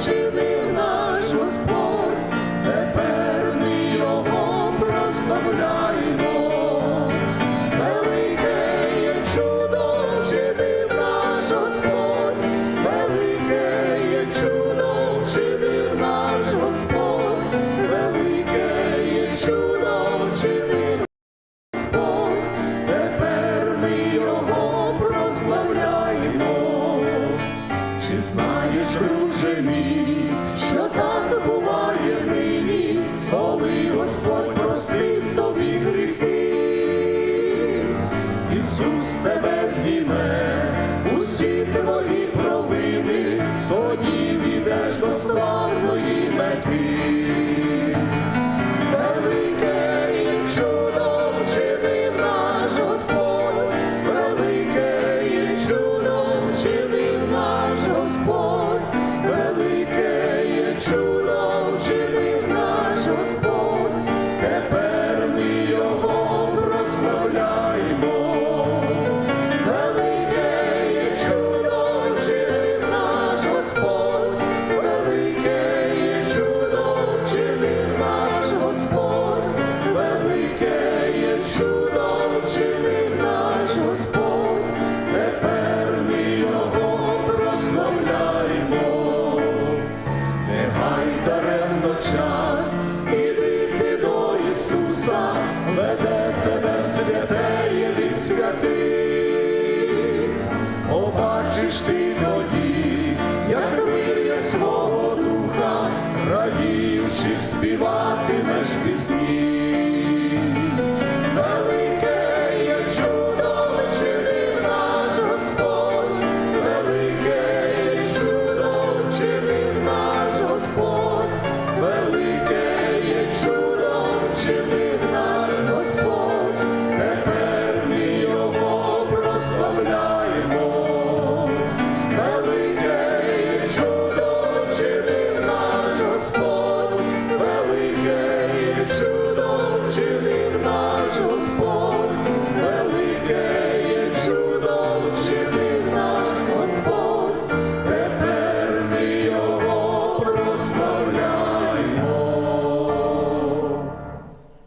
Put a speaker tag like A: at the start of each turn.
A: вчинив наш Господь, тепер ми його прославляємо, велике є чудо вчинив наш Господь, велике є чудо вчинив наш Господь, велике є чудо вчинив Господь, тепер ми його прославляємо. Ісус тебе зніме, усі твої провини. яке є чудом вчинив наш Господь, тепер ми його прославляємо, нехай даремно час, іди до Ісуса, веде тебе в святеє від святих, побачиш ти тоді, як вир'є свого духа, радіючи співатимеш пісні.